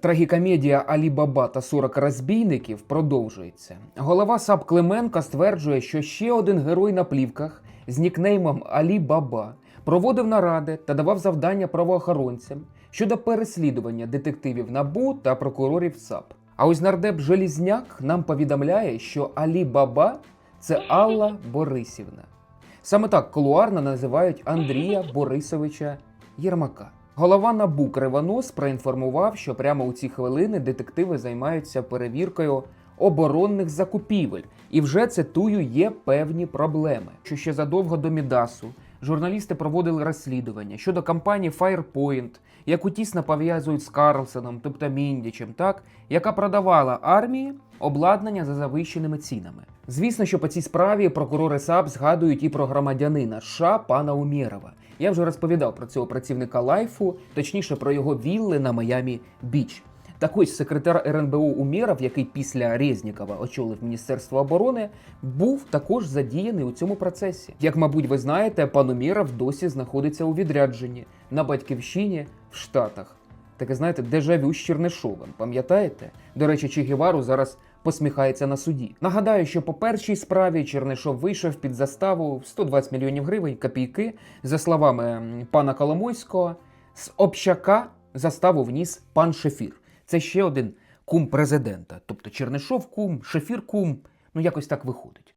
трагікомедія Алі Баба та 40 розбійників продовжується. Голова САП Клименка стверджує, що ще один герой на плівках з нікнеймом Алі Баба проводив наради та давав завдання правоохоронцям щодо переслідування детективів НАБУ та прокурорів САП. А ось нардеп Желізняк нам повідомляє, що Алі Баба це Алла Борисівна. Саме так кулуарно називають Андрія Борисовича Єрмака. Голова НАБУ Кривонос проінформував, що прямо у ці хвилини детективи займаються перевіркою оборонних закупівель. І вже цитую, є певні проблеми. Що ще задовго до Мідасу журналісти проводили розслідування щодо компанії Firepoint, яку тісно пов'язують з Карлсоном, тобто Міндічем, так, яка продавала армії обладнання за завищеними цінами. Звісно, що по цій справі прокурори САП згадують і про громадянина США пана Умєрова. Я вже розповідав про цього працівника лайфу, точніше про його вілли на Майамі Біч. Так ось секретар РНБУ Умєров, який після Резнікова очолив Міністерство оборони, був також задіяний у цьому процесі. Як, мабуть, ви знаєте, пан Умєров досі знаходиться у відрядженні на батьківщині в Штатах. Таке, знаєте, дежавю з Чернишовим, пам'ятаєте? До речі, Че Гевару зараз посміхається на суді. Нагадаю, що по першій справі Чернишов вийшов під заставу в 120 мільйонів гривень копійки. За словами пана Коломойського, з общака заставу вніс пан Шефір. Це ще один кум президента. Тобто Чернишов кум, Шефір кум, ну якось так виходить.